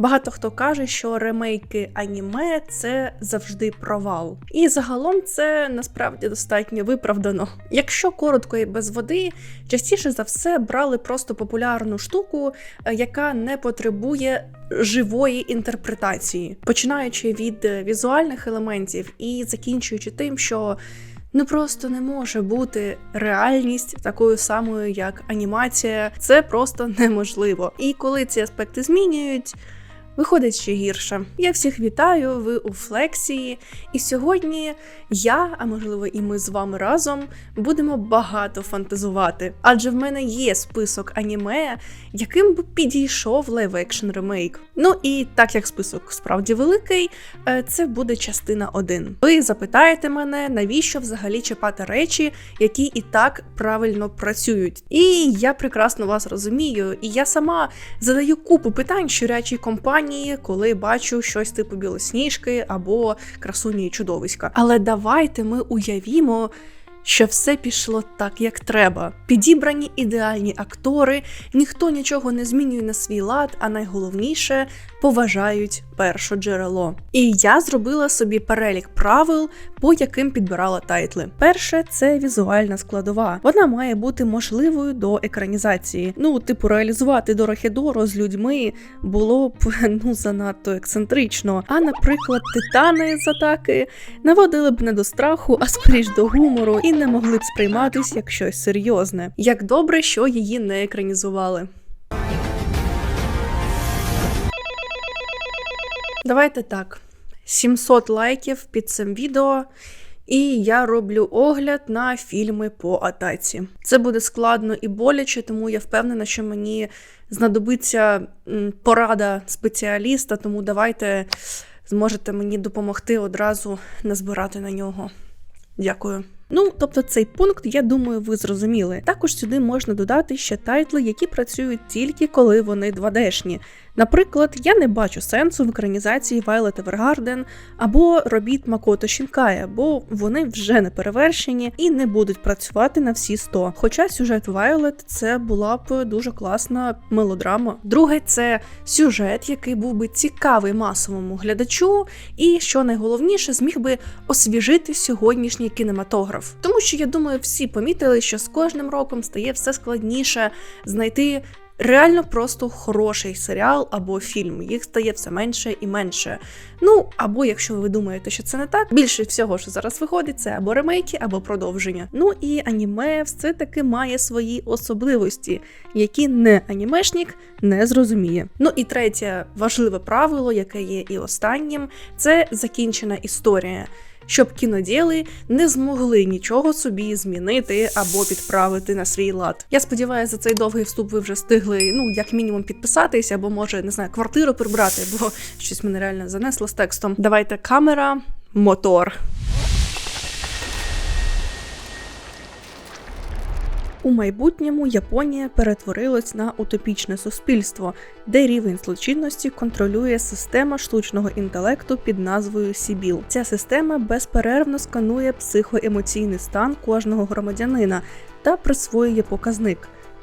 Багато хто каже, що ремейки аніме це завжди провал. І загалом це насправді достатньо виправдано. Якщо коротко і без води, частіше за все брали просто популярну штуку, е, яка не потребує живої інтерпретації, починаючи від е, візуальних елементів і закінчуючи тим, що Ну просто не може бути реальність такою самою, як анімація. Це просто неможливо. І коли ці аспекти змінюють. Виходить ще гірше. Я всіх вітаю, ви у флексії. І сьогодні я, а можливо, і ми з вами разом будемо багато фантазувати. Адже в мене є список аніме, яким б підійшов лайв-екшн ремейк. Ну і так як список справді великий, е, це буде частина 1. Ви запитаєте мене, навіщо взагалі чіпати речі, які і так правильно працюють. І я прекрасно вас розумію, і я сама задаю купу питань щурячій компанії, коли бачу щось типу білосніжки або красуні чудовиська. Але давайте ми уявімо. Що все пішло так, як треба. Підібрані ідеальні актори, ніхто нічого не змінює на свій лад, а найголовніше поважають перше джерело. І я зробила собі перелік правил, по яким підбирала тайтли. Перше це візуальна складова. Вона має бути можливою до екранізації. Ну, типу, реалізувати Дорохідоро з людьми було б ну занадто ексцентрично. А, наприклад, титани з атаки наводили б не до страху, а скоріш до гумору, і не могли б сприйматись як щось серйозне. Як добре, що її не екранізували. Давайте так. 700 лайків під цим відео, і я роблю огляд на фільми по атаці. Це буде складно і боляче, тому я впевнена, що мені знадобиться порада спеціаліста, тому давайте зможете мені допомогти одразу назбирати на нього. Дякую. Ну, тобто цей пункт, я думаю, ви зрозуміли. Також сюди можна додати ще тайтли, які працюють тільки коли вони 2D-шні. Наприклад, я не бачу сенсу в екранізації Violet Evergarden або робіт Макото Шінкая, бо вони вже не перевершені і не будуть працювати на всі 100. Хоча сюжет Violet це була б дуже класна мелодрама. Друге, це сюжет, який був би цікавий масовому глядачу, і що найголовніше, зміг би освіжити сьогоднішній кінематограф. Тому що я думаю, всі помітили, що з кожним роком стає все складніше знайти реально просто хороший серіал або фільм. Їх стає все менше і менше. Ну або якщо ви думаєте, що це не так, більше всього, що зараз виходить, це або ремейки, або продовження. Ну і аніме все таки має свої особливості, які не анімешнік не зрозуміє. Ну і третє важливе правило, яке є і останнім, це закінчена історія щоб кіноділи не змогли нічого собі змінити або підправити на свій лад. Я сподіваюся, за цей довгий вступ ви вже встигли, ну як мінімум, підписатись, або може не знаю, квартиру прибрати, бо щось мене реально занесло з текстом. Давайте камера, мотор. У майбутньому Японія перетворилась на утопічне суспільство, де рівень злочинності контролює система штучного інтелекту під назвою Сібіл. Ця система безперервно сканує психоемоційний стан кожного громадянина та присвоює показник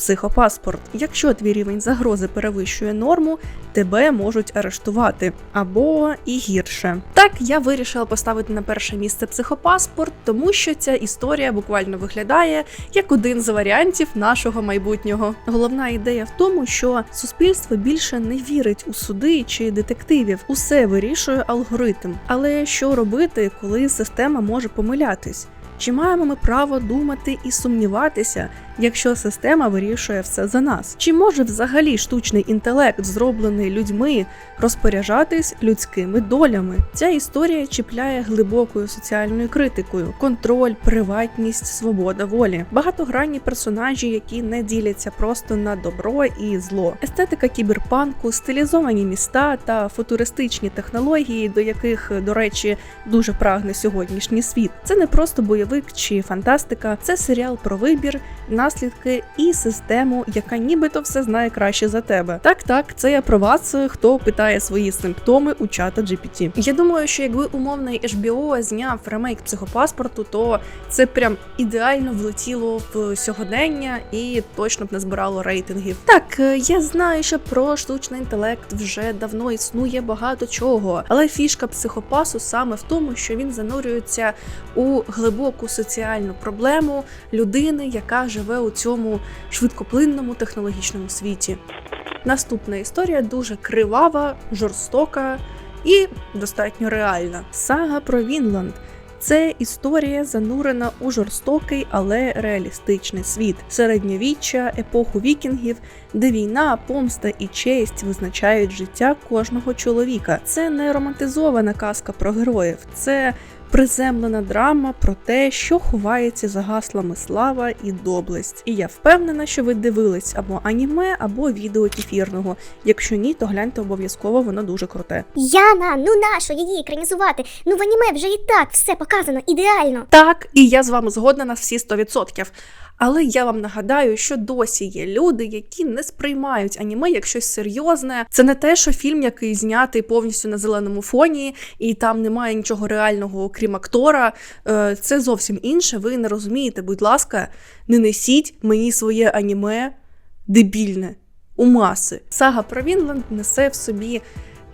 психопаспорт. Якщо твій рівень загрози перевищує норму, тебе можуть арештувати або і гірше. Так я вирішила поставити на перше місце психопаспорт, тому що ця історія буквально виглядає як один з варіантів нашого майбутнього. Головна ідея в тому, що суспільство більше не вірить у суди чи детективів, усе вирішує алгоритм. Але що робити, коли система може помилятись? Чи маємо ми право думати і сумніватися, якщо система вирішує все за нас? Чи може взагалі штучний інтелект, зроблений людьми, розпоряджатись людськими долями? Ця історія чіпляє глибокою соціальною критикою: контроль, приватність, свобода волі, багатогранні персонажі, які не діляться просто на добро і зло, естетика кіберпанку, стилізовані міста та футуристичні технології, до яких, до речі, дуже прагне сьогоднішній світ. Це не просто бойовик чи фантастика, це серіал про вибір. Нас наслідки і систему, яка нібито все знає краще за тебе. Так, так, це я про вас, хто питає свої симптоми у чата GPT. Я думаю, що якби умовний HBO зняв ремейк психопаспорту, то це прям ідеально влетіло в сьогодення і точно б не збирало рейтингів. Так, е, я знаю, що про штучний інтелект вже давно існує багато чого, але фішка психопасу саме в тому, що він занурюється у глибоку соціальну проблему людини, яка живе у цьому швидкоплинному технологічному світі. Наступна історія дуже кривава, жорстока і достатньо реальна. Сага про Вінланд. Це історія занурена у жорстокий, але реалістичний світ середньовіччя, епоху вікінгів, де війна, помста і честь визначають життя кожного чоловіка. Це не романтизована казка про героїв, це приземлена драма про те, що ховається за гаслами слава і доблесть. І я впевнена, що ви дивились або аніме, або відео кефірного. Якщо ні, то гляньте обов'язково, воно дуже круте. Яна, ну нащо її екранізувати? Ну в аніме вже і так все показано ідеально. Так, і я з вами згодна на всі 100%. Але я вам нагадаю, що досі є люди, які не сприймають аніме як щось серйозне. Це не те, що фільм, який знятий повністю на зеленому фоні, і там немає нічого реального, окрім актора. Е, Це зовсім інше. Ви не розумієте, будь ласка, не несіть мені своє аніме дебільне у маси. Сага про Вінланд несе в собі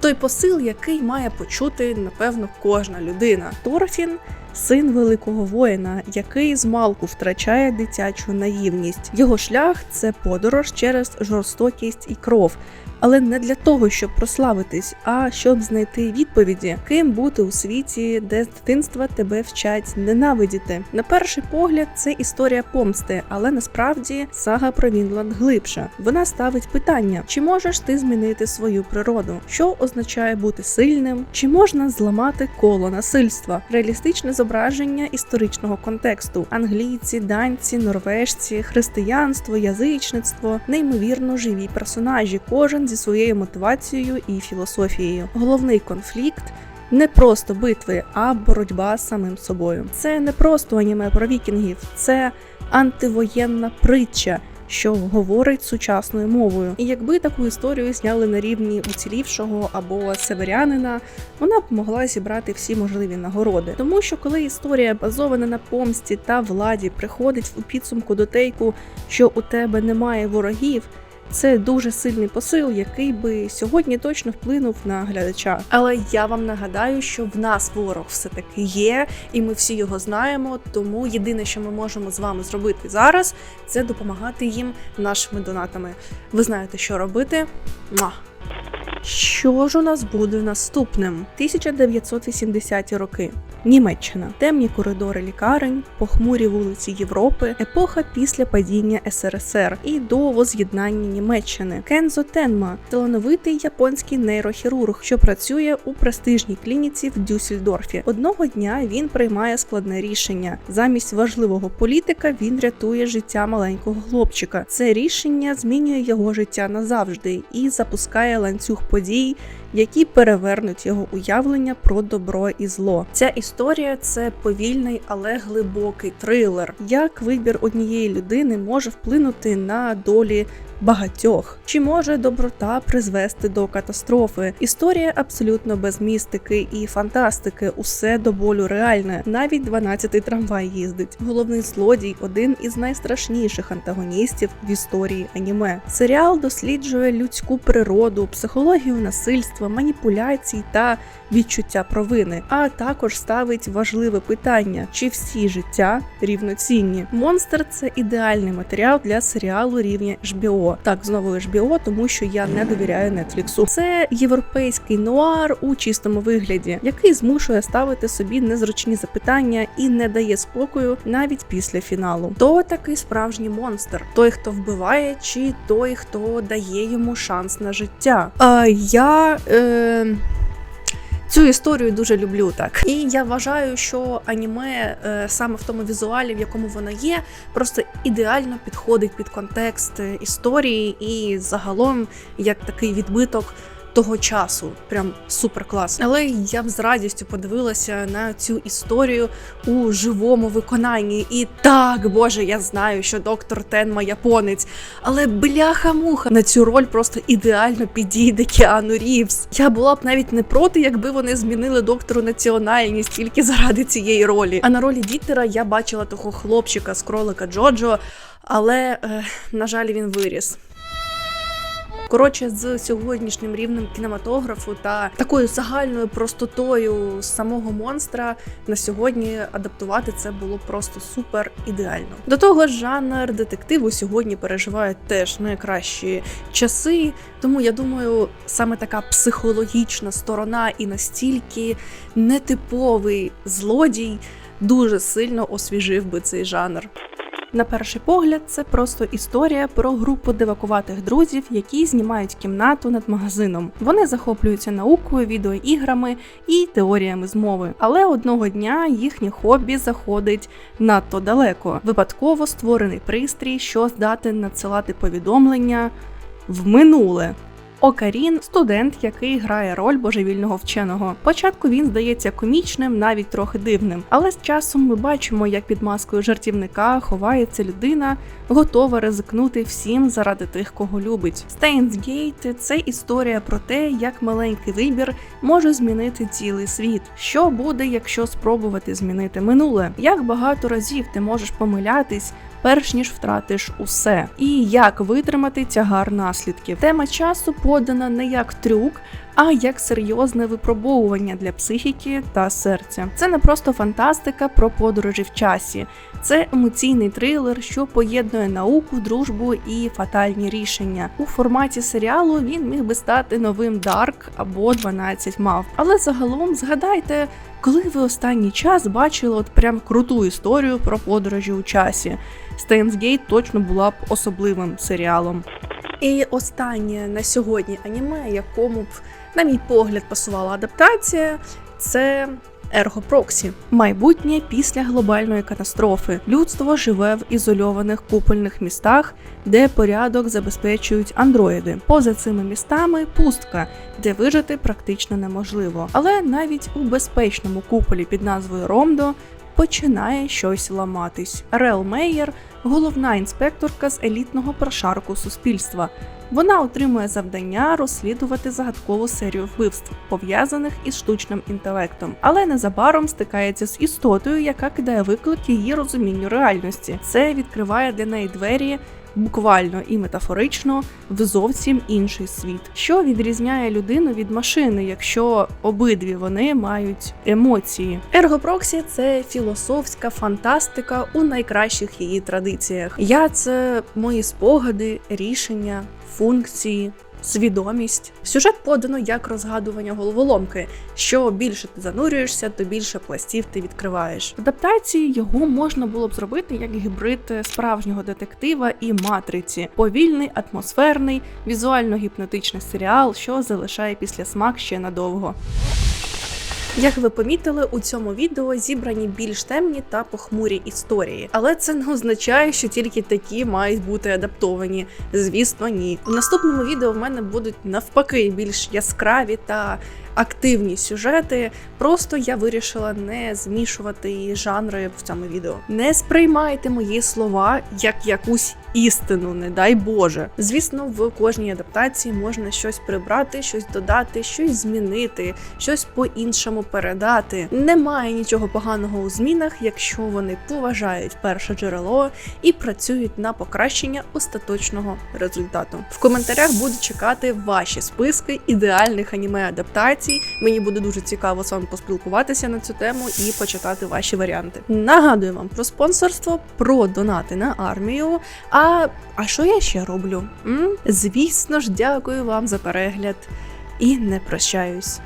той посил, який має почути, напевно, кожна людина. Торфін син великого воїна, який з малку втрачає дитячу наївність. Його шлях це подорож через жорстокість і кров. Але не для того, щоб прославитись, а щоб знайти відповіді, ким бути у світі, де з дитинства тебе вчать ненавидіти. На перший погляд, це історія помсти, але насправді сага про Вінланд глибша. Вона ставить питання: чи можеш ти змінити свою природу? Що означає бути сильним? Чи можна зламати коло насильства? Реалістичне зображення історичного контексту: англійці, данці, норвежці, християнство, язичництво, неймовірно живі персонажі, кожен зі своєю мотивацією і філософією. Головний конфлікт. Не просто битви, а боротьба з самим собою. Це не просто аніме про вікінгів, це антивоєнна притча, що говорить сучасною мовою. І якби таку історію зняли на рівні уцілівшого або северянина, вона б могла зібрати всі можливі нагороди. Тому що коли історія базована на помсті та владі приходить у підсумку до тейку, що у тебе немає ворогів. Це дуже сильний посил, який би сьогодні точно вплинув на глядача. Але я вам нагадаю, що в нас ворог все таки є, і ми всі його знаємо. Тому єдине, що ми можемо з вами зробити зараз, це допомагати їм нашими донатами. Ви знаєте, що робити. Муа! Що ж у нас буде наступним? 1980-ті роки. Німеччина, темні коридори лікарень, похмурі вулиці Європи, епоха після падіння СРСР і до воз'єднання Німеччини. Кензо Тенма талановитий японський нейрохірург, що працює у престижній клініці в Дюссельдорфі. Одного дня він приймає складне рішення. Замість важливого політика він рятує життя маленького хлопчика. Це рішення змінює його життя назавжди і запускає ланцюг подій, які перевернуть його уявлення про добро і зло. Ця історія це повільний, але глибокий трилер. Як вибір однієї людини може вплинути на долі багатьох? Чи може доброта призвести до катастрофи? Історія абсолютно без містики і фантастики, усе до болю реальне. Навіть 12-й трамвай їздить. Головний злодій один із найстрашніших антагоністів в історії аніме. Серіал досліджує людську природу, психологію насильства, маніпуляцій та відчуття провини, а також ставить важливе питання: чи всі життя рівноцінні? Монстр це ідеальний матеріал для серіалу рівня HBO. Так, знову HBO, тому що я не довіряю Нетфліксу. Це європейський нуар у чистому вигляді, який змушує ставити собі незручні запитання і не дає спокою навіть після фіналу. То такий справжній монстр, той, хто вбиває, чи той, хто дає йому шанс на життя. А я. Е... Цю історію дуже люблю так. І я вважаю, що аніме е, саме в тому візуалі, в якому воно є, просто ідеально підходить під контекст е, історії і загалом як такий відбиток того часу. Прям супер клас. Але я б з радістю подивилася на цю історію у живому виконанні. І так, боже, я знаю, що доктор Тенма японець, але бляха-муха на цю роль просто ідеально підійде Кіану Рівз. Я була б навіть не проти, якби вони змінили доктору національність тільки заради цієї ролі. А на ролі Дітера я бачила того хлопчика з кролика Джоджо, але, е, на жаль, він виріс. Коротше, з сьогоднішнім рівнем кінематографу та такою загальною простотою самого монстра на сьогодні адаптувати це було просто супер ідеально. До того ж, жанр детективу сьогодні переживає теж найкращі часи, тому я думаю, саме така психологічна сторона і настільки нетиповий злодій дуже сильно освіжив би цей жанр. На перший погляд, це просто історія про групу дивакуватих друзів, які знімають кімнату над магазином. Вони захоплюються наукою, відеоіграми і теоріями змови. Але одного дня їхнє хобі заходить надто далеко. Випадково створений пристрій, що здатен надсилати повідомлення в минуле. Окарін студент, який грає роль божевільного вченого. Спочатку він здається комічним, навіть трохи дивним, але з часом ми бачимо, як під маскою жартівника ховається людина, готова ризикнути всім заради тих, кого любить. Стейнсгейт це історія про те, як маленький вибір може змінити цілий світ. Що буде, якщо спробувати змінити минуле? Як багато разів ти можеш помилятись? Перш ніж втратиш усе, і як витримати тягар наслідків. Тема часу подана не як трюк. А як серйозне випробовування для психіки та серця. Це не просто фантастика про подорожі в часі, це емоційний трилер, що поєднує науку, дружбу і фатальні рішення. У форматі серіалу він міг би стати новим Дарк або 12 мав. Але загалом згадайте, коли ви останній час бачили от прям круту історію про подорожі у часі. Стейнсгейт точно була б особливим серіалом. І останнє на сьогодні аніме, якому б, на мій погляд, пасувала адаптація, це Ерго Проксі. Майбутнє після глобальної катастрофи. Людство живе в ізольованих купольних містах, де порядок забезпечують андроїди. Поза цими містами пустка, де вижити практично неможливо. Але навіть у безпечному куполі під назвою Ромдо починає щось ламатись. Рел Мейєр головна інспекторка з елітного прошарку суспільства. Вона отримує завдання розслідувати загадкову серію вбивств, пов'язаних із штучним інтелектом, але незабаром стикається з істотою, яка кидає виклик її розумінню реальності. Це відкриває для неї двері. Буквально і метафорично в зовсім інший світ, що відрізняє людину від машини, якщо обидві вони мають емоції. Ергопроксі це філософська фантастика у найкращих її традиціях. Я це мої спогади, рішення, функції. Свідомість сюжет подано як розгадування головоломки. Що більше ти занурюєшся, то більше пластів ти відкриваєш. В адаптації його можна було б зробити як гібрид справжнього детектива і матриці, повільний, атмосферний, візуально-гіпнотичний серіал, що залишає після смак ще надовго. Як ви помітили, у цьому відео зібрані більш темні та похмурі історії, але це не означає, що тільки такі мають бути адаптовані. Звісно, ні. У наступному відео в мене будуть навпаки більш яскраві та активні сюжети. Просто я вирішила не змішувати жанри в цьому відео. Не сприймайте мої слова як якусь істину, не дай Боже. Звісно, в кожній адаптації можна щось прибрати, щось додати, щось змінити, щось по-іншому передати. Немає нічого поганого у змінах, якщо вони поважають перше джерело і працюють на покращення остаточного результату. В коментарях буду чекати ваші списки ідеальних аніме адаптацій. Мені буде дуже цікаво з вами поспілкуватися на цю тему і почитати ваші варіанти. Нагадую вам про спонсорство, про донати на армію. А, а що я ще роблю? М? Звісно ж, дякую вам за перегляд і не прощаюсь.